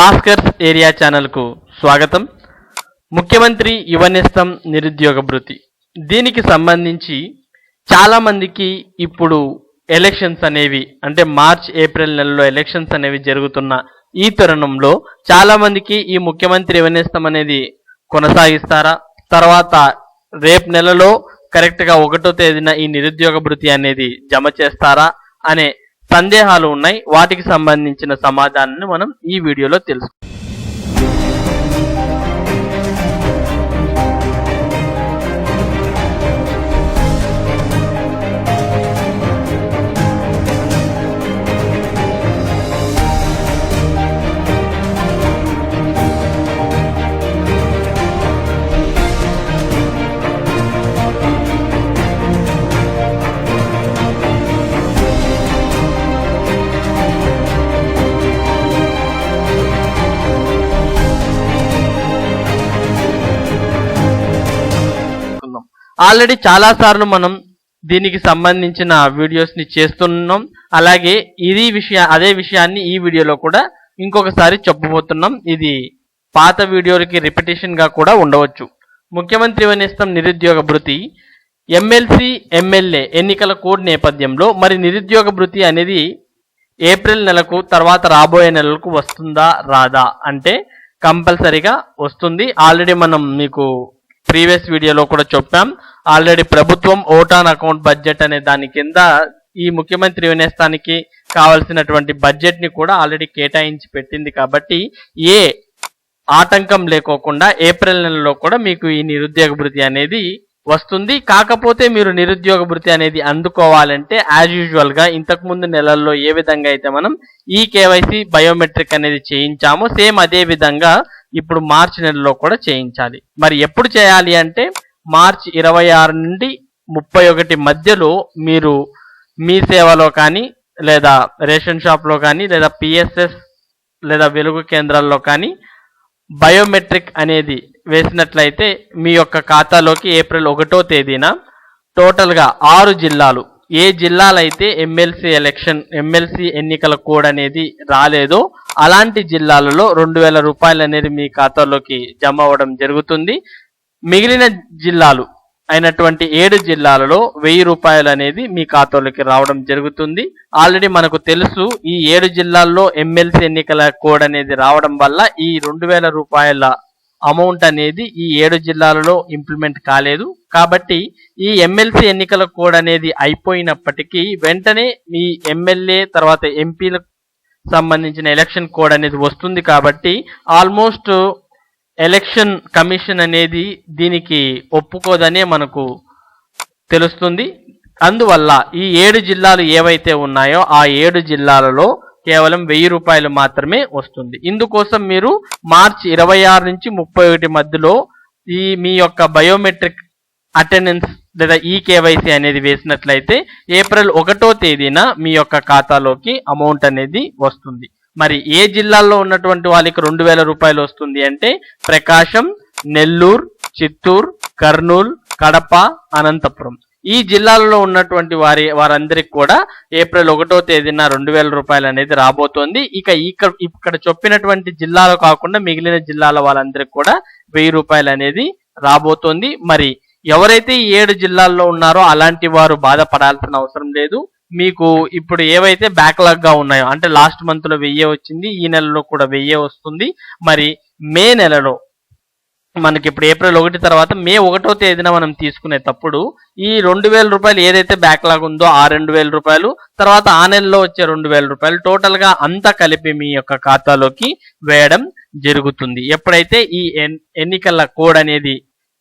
Bhaskar's area ఛానల్కు స్వాగతం. ముఖ్యమంత్రి యువనేస్తం నిరుద్యోగ భృతి. దీనికి సంబంధించి చాలామందికి ఇప్పుడు ఎలక్షన్స్ అనేవి అంటే మార్చ్ ఏప్రిల్ నెలలో ఎలక్షన్స్ అనేవి జరుగుతున్న ఈ తరుణంలో చాలామందికి ఈ ముఖ్యమంత్రి యువనేస్తం అనేది కొనసాగిస్తారా? తర్వాత రేపు నెలలో కరెక్ట్గా ఒకటో తేదీన ఈ నిరుద్యోగ భృతి అనేది జమ చేస్తారా? అనే సందేహాలు ఉన్నాయి. వాటికి సంబంధించిన సమాధానాన్ని మనం ఈ వీడియోలో తెలుసు తెలుసుకుందాం. ఆల్రెడీ చాలా సార్లు మనం దీనికి సంబంధించిన వీడియోస్ని చేస్తున్నాం. అలాగే ఇది విషయ అదే విషయాన్ని ఈ వీడియోలో కూడా ఇంకొకసారి చెప్పబోతున్నాం. ఇది పాత వీడియోలకి రిపిటేషన్గా కూడా ఉండవచ్చు. ముఖ్యమంత్రి వనేస్తం నిరుద్యోగ భృతి ఎమ్మెల్సీ ఎమ్మెల్యే ఎన్నికల కోడ్ నేపథ్యంలో మరి నిరుద్యోగ భృతి అనేది ఏప్రిల్ నెలకు తర్వాత రాబోయే నెలలకు వస్తుందా రాదా అంటే కంపల్సరీగా వస్తుంది. ఆల్రెడీ మనం మీకు ప్రీవియస్ వీడియోలో కూడా చెప్పాం. ఆల్రెడీ ప్రభుత్వం ఓటాన్ అకౌంట్ బడ్జెట్ అనే దాని కింద ఈ ముఖ్యమంత్రి వినేస్తానికి కావలసినటువంటి బడ్జెట్ని కూడా ఆల్రెడీ కేటాయించి పెట్టింది కాబట్టి ఏ ఆటంకం లేకోకుండా ఏప్రిల్ నెలలో కూడా మీకు ఈ నిరుద్యోగ భృతి అనేది వస్తుంది. కాకపోతే మీరు నిరుద్యోగ భృతి అనేది అందుకోవాలంటే యాజ్ యూజువల్గా ఇంతకు ముందు నెలల్లో ఏ విధంగా అయితే మనం ఈ కేవైసీ బయోమెట్రిక్ అనేది చేయించామో సేమ్ అదే విధంగా ఇప్పుడు మార్చి నెలలో కూడా చేయించాలి. మరి ఎప్పుడు చేయాలి అంటే మార్చి ఇరవై ఆరు నుండి ముప్పై ఒకటి మధ్యలో మీరు మీ సేవలో కానీ లేదా రేషన్ షాప్లో కానీ లేదా పిఎస్ఎస్ లేదా వెలుగు కేంద్రాల్లో కానీ బయోమెట్రిక్ అనేది వేసినట్లయితే మీ యొక్క ఖాతాలోకి ఏప్రిల్ ఒకటో తేదీన టోటల్గా ఆరు జిల్లాలు ఏ జిల్లాలైతే ఎమ్మెల్సీ ఎలక్షన్ ఎమ్మెల్సీ ఎన్నికల కోడ్ అనేది రాలేదో అలాంటి జిల్లాలలో రెండు వేల రూపాయలు అనేది మీ ఖాతాలోకి జమ అవ్వడం జరుగుతుంది. మిగిలిన జిల్లాలు అయినటువంటి ఏడు జిల్లాలలో వెయ్యి రూపాయలు అనేది మీ ఖాతాలోకి రావడం జరుగుతుంది. ఆల్రెడీ మనకు తెలుసు ఈ ఏడు జిల్లాల్లో ఎమ్మెల్సీ ఎన్నికల కోడ్ అనేది రావడం వల్ల ఈ రెండు వేల రూపాయల అమౌంట్ అనేది ఈ ఏడు జిల్లాలలో ఇంప్లిమెంట్ కాలేదు. కాబట్టి ఈ ఎమ్మెల్సీ ఎన్నికల కోడ్ అనేది అయిపోయినప్పటికీ వెంటనే మీ ఎమ్మెల్యే తర్వాత ఎంపీలకు సంబంధించిన ఎలక్షన్ కోడ్ అనేది వస్తుంది కాబట్టి ఆల్మోస్ట్ ఎలక్షన్ కమిషన్ అనేది దీనికి ఒప్పుకోదనే మనకు తెలుస్తుంది. అందువల్ల ఈ ఏడు జిల్లాలు ఏవైతే ఉన్నాయో ఆ ఏడు జిల్లాలలో కేవలం వెయ్యి రూపాయలు మాత్రమే వస్తుంది. ఇందుకోసం మీరు మార్చి ఇరవై ఆరు నుంచి ముప్పై ఒకటి మధ్యలో ఈ మీ యొక్క బయోమెట్రిక్ అటెండెన్స్ లేదా ఈ కేవైసీ అనేది వేసినట్లయితే ఏప్రిల్ ఒకటో తేదీన మీ యొక్క ఖాతాలోకి అమౌంట్ అనేది వస్తుంది. మరి ఏ జిల్లాల్లో ఉన్నటువంటి వాళ్ళకి రెండు వేల రూపాయలు వస్తుంది అంటే ప్రకాశం నెల్లూరు చిత్తూరు కర్నూలు కడప అనంతపురం. ఈ జిల్లాలలో ఉన్నటువంటి వారి వారందరికి కూడా ఏప్రిల్ ఒకటో తేదీన రెండు వేల రూపాయలు అనేది రాబోతోంది. ఇక ఇక్కడ ఇక్కడ చెప్పినటువంటి జిల్లాలు కాకుండా మిగిలిన జిల్లాల వాళ్ళందరికి కూడా వెయ్యి రూపాయలు అనేది రాబోతోంది. మరి ఎవరైతే ఈ ఏడు జిల్లాల్లో ఉన్నారో అలాంటి వారు బాధపడాల్సిన అవసరం లేదు. మీకు ఇప్పుడు ఏవైతే బ్యాక్లాగ్గా ఉన్నాయో అంటే లాస్ట్ మంత్లో వెయ్యే వచ్చింది ఈ నెలలో కూడా వెయ్యే వస్తుంది. మరి మే నెలలో మనకి ఇప్పుడు ఏప్రిల్ ఒకటి తర్వాత మే ఒకటో తేదీన మనం తీసుకునేటప్పుడు ఈ రెండు వేల రూపాయలు ఏదైతే బ్యాక్లాగ్ ఉందో ఆ రెండు వేల రూపాయలు తర్వాత ఆ నెలలో వచ్చే రెండు వేల రూపాయలు టోటల్గా అంతా కలిపి మీ యొక్క ఖాతాలోకి వేయడం జరుగుతుంది. ఎప్పుడైతే ఈ ఎన్నికల కోడ్ అనేది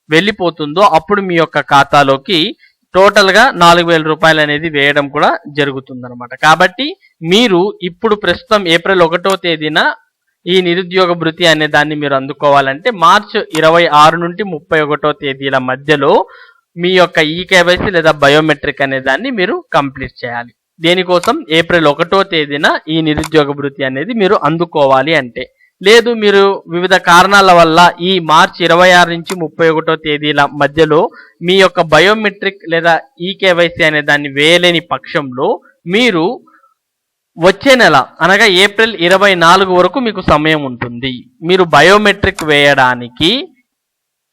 వెళ్ళిపోతుందో అప్పుడు మీ యొక్క ఖాతాలోకి టోటల్గా నాలుగు వేల రూపాయలు అనేది వేయడం కూడా జరుగుతుంది కాబట్టి మీరు ఇప్పుడు ప్రస్తుతం ఏప్రిల్ ఒకటో తేదీన ఈ నిరుద్యోగ భృతి అనే దాన్ని మీరు అందుకోవాలంటే మార్చ్ ఇరవై ఆరు నుండి ముప్పై ఒకటో తేదీల మధ్యలో మీ యొక్క ఈ కేవైసీ లేదా బయోమెట్రిక్ అనే దాన్ని మీరు కంప్లీట్ చేయాలి. దేనికోసం? ఏప్రిల్ ఒకటో తేదీన ఈ నిరుద్యోగ భృతి అనేది మీరు అందుకోవాలి అంటే. లేదు మీరు వివిధ కారణాల వల్ల ఈ మార్చ్ ఇరవై ఆరు నుంచి ముప్పై ఒకటో తేదీల మధ్యలో మీ యొక్క బయోమెట్రిక్ లేదా ఈ కేవైసీ అనే దాన్ని వేయలేని పక్షంలో మీరు వచ్చే నెల అనగా ఏప్రిల్ ఇరవై నాలుగు వరకు మీకు సమయం ఉంటుంది. మీరు బయోమెట్రిక్ వేయడానికి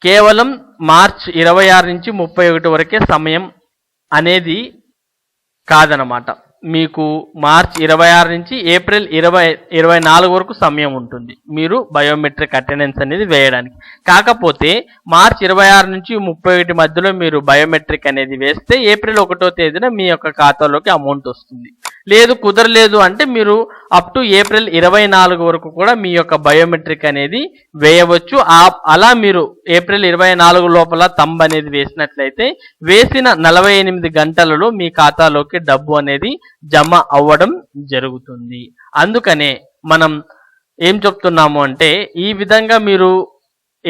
కేవలం మార్చ్ ఇరవై ఆరు నుంచి ముప్పై ఒకటి వరకే సమయం అనేది కాదనమాట. మీకు మార్చ్ ఇరవై ఆరు నుంచి ఏప్రిల్ ఇరవై ఇరవై నాలుగు వరకు సమయం ఉంటుంది. మీరు బయోమెట్రిక్ అటెండెన్స్ అనేది వేయడానికి. కాకపోతే మార్చ్ ఇరవై ఆరు నుంచి ముప్పై ఒకటి మధ్యలో మీరు బయోమెట్రిక్ అనేది వేస్తే ఏప్రిల్ ఒకటో తేదీన మీ యొక్క ఖాతాలోకి అమౌంట్ వస్తుంది. లేదు కుదరలేదు అంటే మీరు అప్ టు ఏప్రిల్ ఇరవై నాలుగు వరకు కూడా మీ యొక్క బయోమెట్రిక్ అనేది వేయవచ్చు. అలా మీరు ఏప్రిల్ ఇరవై నాలుగు లోపల తంబ్ అనేది వేసినట్లయితే వేసిన నలభై ఎనిమిది గంటలలో మీ ఖాతాలోకి డబ్బు అనేది జమ అవ్వడం జరుగుతుంది. అందుకనే మనం ఏం చెప్తున్నాము అంటే ఈ విధంగా మీరు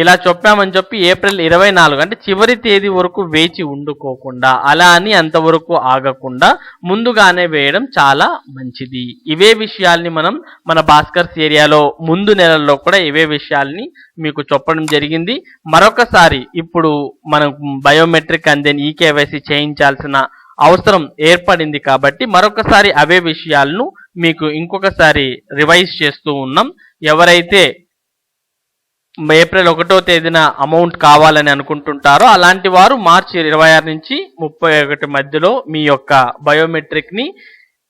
ఇలా చెప్పామని చెప్పి ఏప్రిల్ ఇరవై నాలుగు అంటే చివరి తేదీ వరకు వేచి ఉండుకోకుండా అలా అని అంతవరకు ఆగకుండా ముందుగానే వేయడం చాలా మంచిది. ఇవే విషయాల్ని మనం మన భాస్కర్స్ ఏరియాలో ముందు నెలల్లో కూడా ఇవే విషయాల్ని మీకు చెప్పడం జరిగింది. మరొకసారి ఇప్పుడు మనం బయోమెట్రిక్ అండ్ దెన్ ఈకేవైసీ చేయించాల్సిన అవసరం ఏర్పడింది కాబట్టి మరొకసారి అవే విషయాలను మీకు ఇంకొకసారి రివైజ్ చేస్తూ ఉన్నాం. ఎవరైతే ఏప్రిల్ ఒకటో తేదీన అమౌంట్ కావాలని అనుకుంటుంటారో అలాంటి వారు మార్చి ఇరవై ఆరు నుంచి ముప్పై ఒకటి మధ్యలో మీ యొక్క బయోమెట్రిక్ని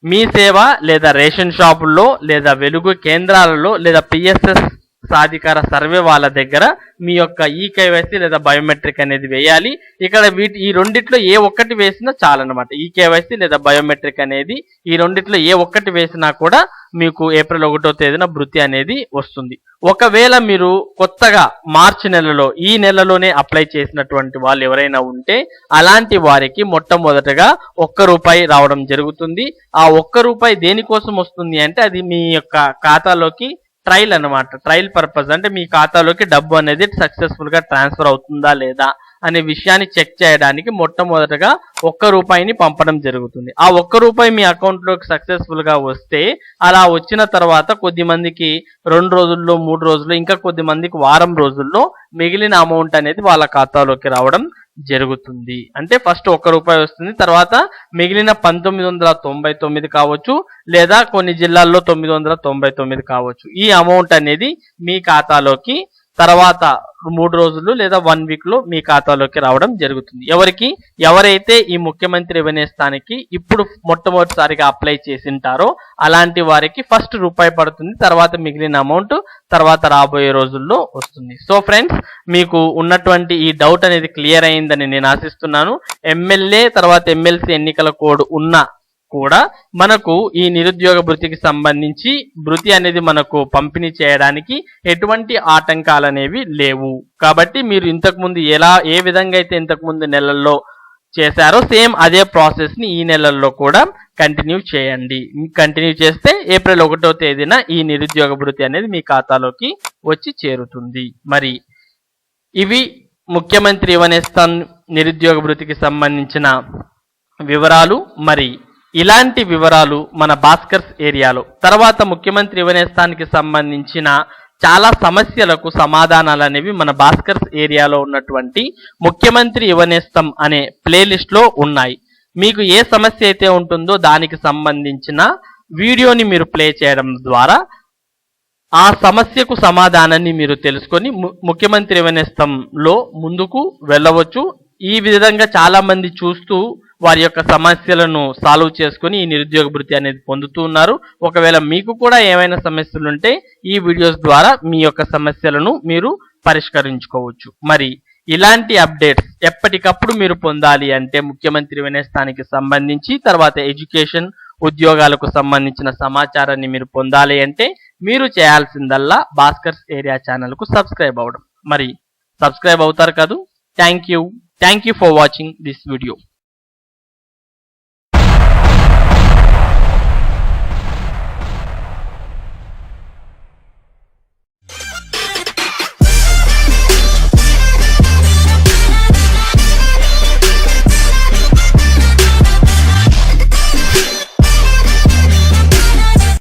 మీ సేవ లేదా రేషన్ షాపుల్లో లేదా వెలుగు కేంద్రాలలో లేదా పిఎస్ఎస్ సాధికార సర్వే వాళ్ళ దగ్గర మీ యొక్క ఈ కేవైసీ లేదా బయోమెట్రిక్ అనేది వేయాలి. ఇక్కడ వీటి ఈ రెండిట్లో ఏ ఒక్కటి వేసినా చాలన్నమాట. ఈ కేవైసీ లేదా బయోమెట్రిక్ అనేది ఈ రెండిట్లో ఏ ఒక్కటి వేసినా కూడా మీకు ఏప్రిల్ ఒకటో తేదీన భృతి అనేది వస్తుంది. ఒకవేళ మీరు కొత్తగా మార్చి నెలలో ఈ నెలలోనే అప్లై చేసినటువంటి వాళ్ళు ఎవరైనా ఉంటే అలాంటి వారికి మొట్టమొదటగా ఒక్క రూపాయి రావడం జరుగుతుంది. ఆ ఒక్క రూపాయి దేనికోసం వస్తుంది అంటే అది మీ యొక్క ఖాతాలోకి ట్రయల్ అన్నమాట. ట్రయల్ పర్పస్ అంటే మీ ఖాతాలోకి డబ్బు అనేది సక్సెస్ఫుల్గా ట్రాన్స్ఫర్ అవుతుందా లేదా అనే విషయాన్ని చెక్ చేయడానికి మొట్టమొదటగా ఒక్క రూపాయిని పంపడం జరుగుతుంది. ఆ ఒక్క రూపాయి మీ అకౌంట్లోకి సక్సెస్ఫుల్గా వస్తే అలా వచ్చిన తర్వాత కొద్ది మందికి రెండు రోజుల్లో మూడు రోజుల్లో ఇంకా కొద్ది మందికి వారం రోజుల్లో మిగిలిన అమౌంట్ అనేది వాళ్ళ ఖాతాలోకి రావడం జరుగుతుంది. అంటే ఫస్ట్ ఒక్క రూపాయి వస్తుంది తర్వాత మిగిలిన పంతొమ్మిది వందల తొంభై తొమ్మిది కావచ్చు లేదా కొన్ని జిల్లాల్లో తొమ్మిది వందల తొంభై తొమ్మిది కావచ్చు. ఈ అమౌంట్ అనేది మీ ఖాతాలోకి తర్వాత మూడు రోజులు లేదా వన్ వీక్లో మీ ఖాతాలోకి రావడం జరుగుతుంది. ఎవరికి ఎవరైతే ఈ ముఖ్యమంత్రి వినేస్తానికి ఇప్పుడు మొట్టమొదటిసారిగా అప్లై చేసింటారో అలాంటి వారికి ఫస్ట్ రూపాయి పడుతుంది తర్వాత మిగిలిన అమౌంట్ తర్వాత రాబోయే రోజుల్లో వస్తుంది. సో ఫ్రెండ్స్ మీకు ఉన్నటువంటి ఈ డౌట్ అనేది క్లియర్ అయిందని నేను ఆశిస్తున్నాను. ఎమ్మెల్యే తర్వాత ఎమ్మెల్సీ ఎన్నికల కోడ్ ఉన్న కూడా మనకు ఈ నిరుద్యోగ భృతికి సంబంధించి భృతి అనేది మనకు పంపిణీ చేయడానికి ఎటువంటి ఆటంకాలు అనేవి లేవు. కాబట్టి మీరు ఇంతకుముందు ఎలా ఏ విధంగా అయితే ఇంతకుముందు నెలల్లో చేశారో సేమ్ అదే ప్రాసెస్ని ఈ నెలల్లో కూడా కంటిన్యూ చేయండి. కంటిన్యూ చేస్తే ఏప్రిల్ ఒకటో తేదీన ఈ నిరుద్యోగ భృతి అనేది మీ ఖాతాలోకి వచ్చి చేరుతుంది. మరి ఇవి ముఖ్యమంత్రి యువనేస్తాన్ నిరుద్యోగ భృతికి సంబంధించిన వివరాలు. మరి ఇలాంటి వివరాలు మన భాస్కర్స్ ఏరియాలో. తర్వాత ముఖ్యమంత్రి యువనేస్తానికి సంబంధించిన చాలా సమస్యలకు సమాధానాలు అనేవి మన భాస్కర్స్ ఏరియాలో ఉన్నటువంటి ముఖ్యమంత్రి యువనేస్తం అనే ప్లేలిస్ట్లో ఉన్నాయి. మీకు ఏ సమస్య అయితే ఉంటుందో దానికి సంబంధించిన వీడియోని మీరు ప్లే చేయడం ద్వారా ఆ సమస్యకు సమాధానాన్ని మీరు తెలుసుకొని ము- ముఖ్యమంత్రి వినేస్తంలో ముందుకు వెళ్ళవచ్చు. ఈ విధంగా చాలామంది చూస్తూ వారి యొక్క సమస్యలను సాల్వ్ చేసుకుని ఈ నిరుద్యోగ భృతి అనేది పొందుతూ ఉన్నారు. ఒకవేళ మీకు కూడా ఏమైనా సమస్యలు ఉంటే ఈ వీడియోస్ ద్వారా మీ యొక్క సమస్యలను మీరు పరిష్కరించుకోవచ్చు. మరి ఇలాంటి అప్డేట్స్ ఎప్పటికప్పుడు మీరు పొందాలి అంటే ముఖ్యమంత్రి వినేస్తానికి సంబంధించి తర్వాత ఎడ్యుకేషన్ ఉద్యోగాలకు సంబంధించిన సమాచారాన్ని మీరు పొందాలి అంటే మీరు చేయాల్సిందల్లా భాస్కర్స్ ఏరియా ఛానల్కు సబ్స్క్రైబ్ అవ్వడం. మరి సబ్స్క్రైబ్ అవుతారు కాదు? Thank you. Thank you for watching this video.